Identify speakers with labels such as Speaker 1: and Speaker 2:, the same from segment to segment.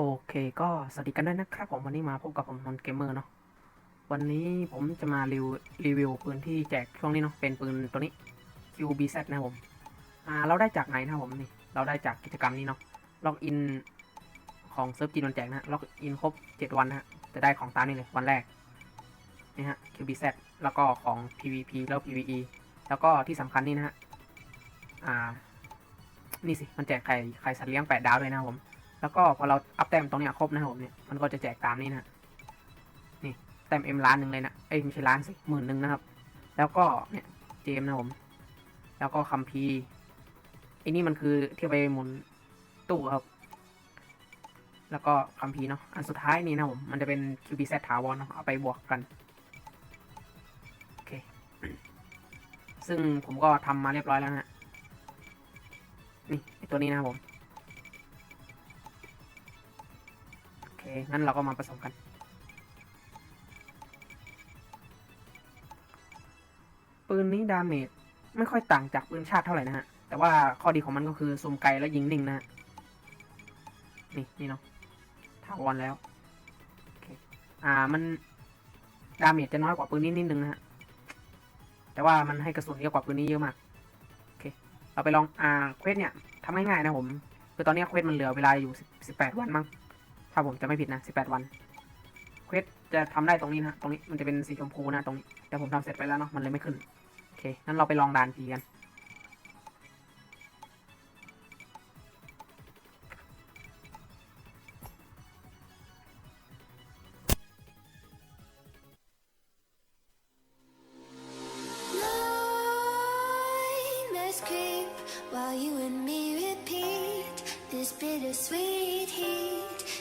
Speaker 1: โอเคก็สวัสดีกันด้วยนะครับผมวันนี้มาพบกับผมนนเกมเมอร์เนาะวันนี้ผมจะมารีวิวรีวิวปืนที่แจกช่วงนี้เนาะเป็นปืนตัวนี้ QBZ นะผมอ่าเราได้จากไหนนะผมนี่เราได้จากกิจกรรมนี้เนาะล็อกอินของเซิร์ฟจีนวันแจกนะฮะล็อกอินครบ 7 วันนะฮะจะได้ของตามนี้เลยวันแรกนี่ฮะ QBZ แล้วก็ของ PVP แล้ว PVE แล้วก็ที่สำคัญนี่นะฮะอ่านี่สิมันแจกไข่ไข่สัตว์เลี้ยงแปดดาวด้วยนะผม แล้วก็พอเราอัพแต้มตรงนี้ครบนะครับผมเนี่ยมันก็จะแจกตามนี้นะนี่แต้มเอ็มล้านหนึ่งเลยนะเอ้ยไม่ใช่ล้านสิหมื่นหนึ่งนะครับ แล้วก็เนี่ยเจมนะผมแล้วก็คัมพีไอ้นี่มันคือที่ไปหมุนตู้ครับ แล้วก็คัมพีเนาะอันสุดท้ายนี่นะผมมันจะเป็น QBZ ถาวรเนาะเอาไปบวกกันโอเคซึ่งผมก็ทำมาเรียบร้อยแล้วนะนี่ตัวนี้นะครับผม งั้นเราก็มาผสมกัน ปืนนี้ดาเมจไม่ค่อยต่างจากปืนชาติเท่าไหร่นะฮะ แต่ว่าข้อดีของมันก็คือซูมไกลและยิงนิ่งนะฮะนี่นี่เนาะถาวรแล้วโอเคอ่ามันดาเมจจะน้อยกว่าปืนนี้นิดนึงนะฮะ แต่ว่ามันให้กระสุนเยอะกว่าปืนนี้เยอะมาก โอเค เราไปลอง อ่า เควสเนี่ยทำง่ายๆนะผม คือตอนนี้เควสมันเหลือเวลาอยู่สิบแปดวันมั้ง ถ้าผมจะไม่ผิดนะ 18 วันเควสจะทำได้ตรงนี้นะตรงนี้มันจะเป็นสีชมพูนะตรงนี้แต่ผมทำเสร็จไปแล้วเนาะมันเลยไม่ขึ้นโอเคงั้นเราไปลองด่านผีกัน
Speaker 2: while you and me repeat. This bittersweet heat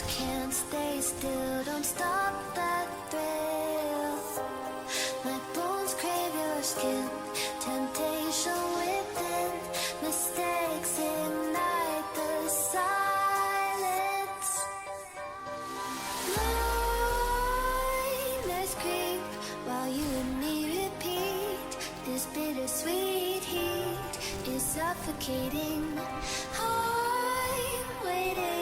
Speaker 2: Can't stay still, don't stop that thrill. My bones crave your skin, temptation within, mistakes ignite the silence. Nightmares creep while you and me repeat. This bittersweet heat is suffocating. I'm waiting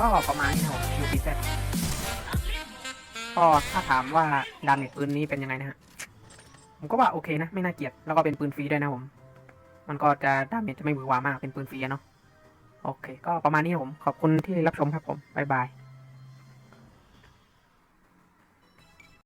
Speaker 1: ก็ประมาณนี้นะครับ QBZ ก็ถ้าถามว่าดาเมจปืนนี้เป็นยังไงนะฮะ ผมก็ว่าโอเคนะ ไม่น่าเกลียด แล้วก็เป็นปืนฟรีด้วยนะผม มันก็จะดาเมจจะไม่หวือหวามากเป็นปืนฟรีเนาะ โอเค ก็ประมาณนี้ครับผม ขอบคุณที่รับชมครับผม บ๊ายบาย